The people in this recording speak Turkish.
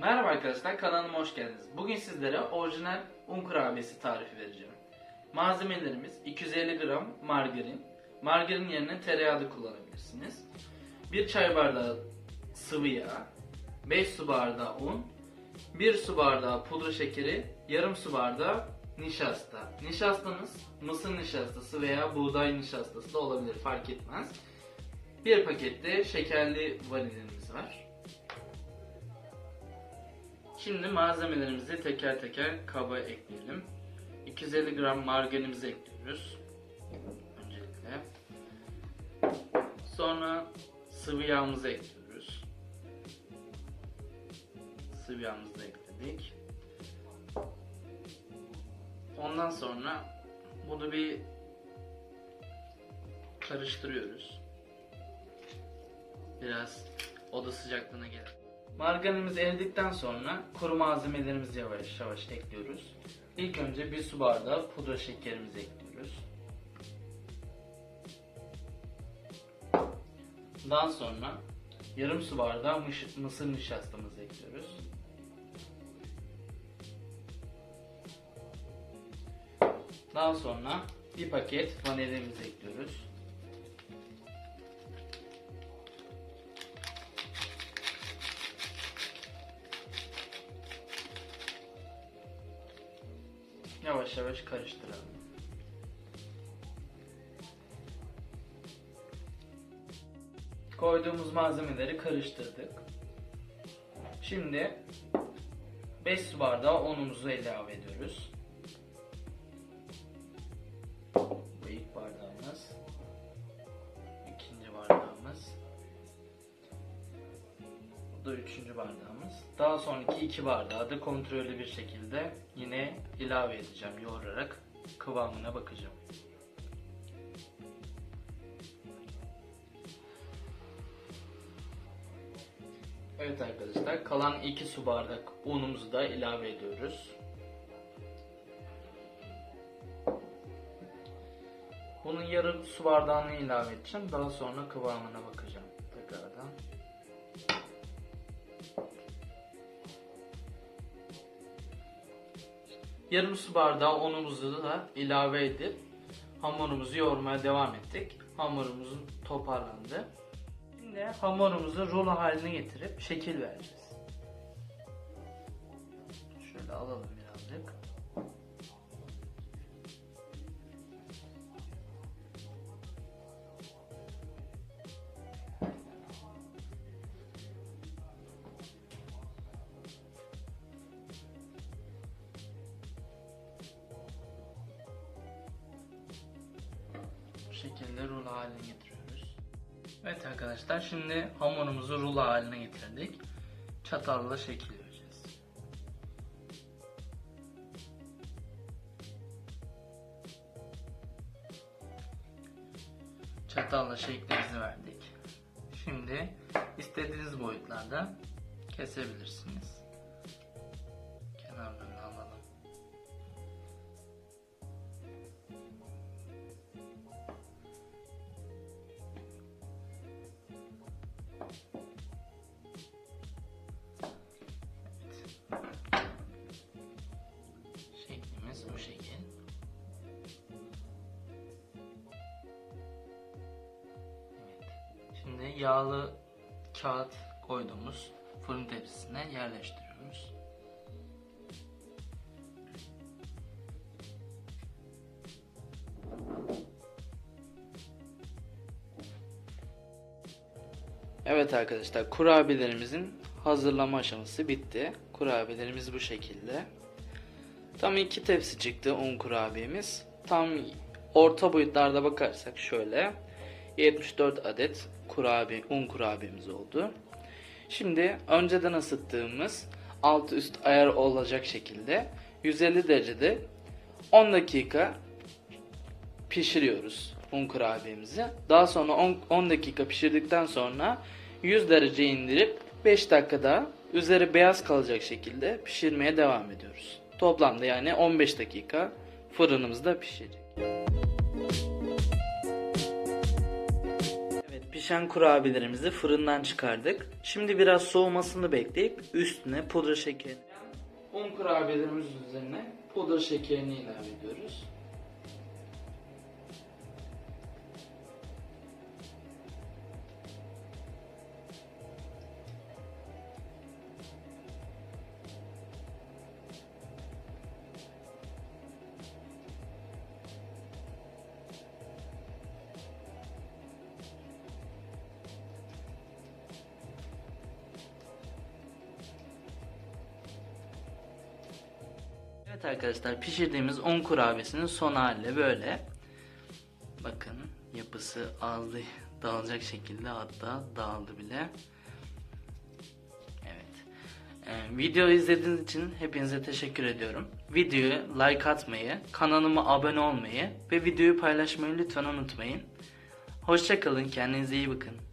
Merhaba arkadaşlar kanalıma hoş geldiniz. Bugün sizlere orijinal un kurabiyesi tarifi vereceğim. Malzemelerimiz 250 gram margarin. Margarin yerine tereyağı da kullanabilirsiniz. 1 çay bardağı sıvı yağ, 5 su bardağı un, 1 su bardağı pudra şekeri, yarım su bardağı nişasta. Nişastanız mısır nişastası veya buğday nişastası da olabilir fark etmez. Bir pakette şekerli vanilimiz var. Şimdi malzemelerimizi teker teker kaba ekleyelim. 250 gram margarinimizi ekliyoruz. Öncelikle. Sonra sıvı yağımızı ekliyoruz. Sıvı yağımızı da ekledik. Ondan sonra bunu bir karıştırıyoruz. Biraz oda sıcaklığına gelir. Margarinimiz eridikten sonra kuru malzemelerimizi yavaş yavaş ekliyoruz. İlk önce bir su bardağı pudra şekerimizi ekliyoruz. Daha sonra yarım su bardağı mısır nişastamızı ekliyoruz. Daha sonra bir paket vanilimizi ekliyoruz. Yavaş yavaş karıştıralım. Koyduğumuz malzemeleri karıştırdık. Şimdi 5 su bardağı unumuzu ilave ediyoruz. Da üçüncü bardağımız. Daha sonraki iki bardağı da kontrollü bir şekilde yine ilave edeceğim yoğurarak kıvamına bakacağım. Evet arkadaşlar kalan 2 su bardak unumuzu da ilave ediyoruz. Bunun yarım su bardağını ilave edeceğim. Daha sonra kıvamına bakacağım tekrardan. Yarım su bardağı unumuzu da ilave edip hamurumuzu yoğurmaya devam ettik. Hamurumuzun toparlandı. Şimdi hamurumuzu rulo haline getirip şekil vereceğiz. Şöyle alalım birazcık. Şekilde rulo haline getiriyoruz. Evet arkadaşlar şimdi hamurumuzu rulo haline getirdik. Çatalla şekil vereceğiz. Çatalla şeklimizi verdik. Şimdi istediğiniz boyutlarda kesebilirsiniz. Yağlı kağıt koyduğumuz fırın tepsisine yerleştiriyoruz. Evet arkadaşlar kurabiyelerimizin hazırlama aşaması bitti. Kurabiyelerimiz bu şekilde. Tam iki tepsi çıktı un kurabiyemiz. Tam orta boyutlarda bakarsak şöyle 74 adet kurabiye, un kurabiyemiz oldu. Şimdi önceden ısıttığımız alt üst ayar olacak şekilde 150 derecede 10 dakika pişiriyoruz un kurabiyemizi. Daha sonra 10, 10 dakika pişirdikten sonra 100 derece indirip 5 dakikada üzeri beyaz kalacak şekilde pişirmeye devam ediyoruz. Toplamda yani 15 dakika fırınımızda pişecek. Pişen kurabiyelerimizi fırından çıkardık. Şimdi biraz soğumasını bekleyip üstüne pudra şekeri. Un kurabiyelerimizin üzerine pudra şekerini ilave ediyoruz. Evet arkadaşlar pişirdiğimiz un kurabiyesinin son hali böyle. Bakın yapısı aldı dağılacak şekilde hatta dağıldı bile. Evet. Ee, videoyu izlediğiniz için hepinize teşekkür ediyorum. Videoyu like atmayı, kanalıma abone olmayı ve videoyu paylaşmayı lütfen unutmayın. Hoşçakalın, kendinize iyi bakın.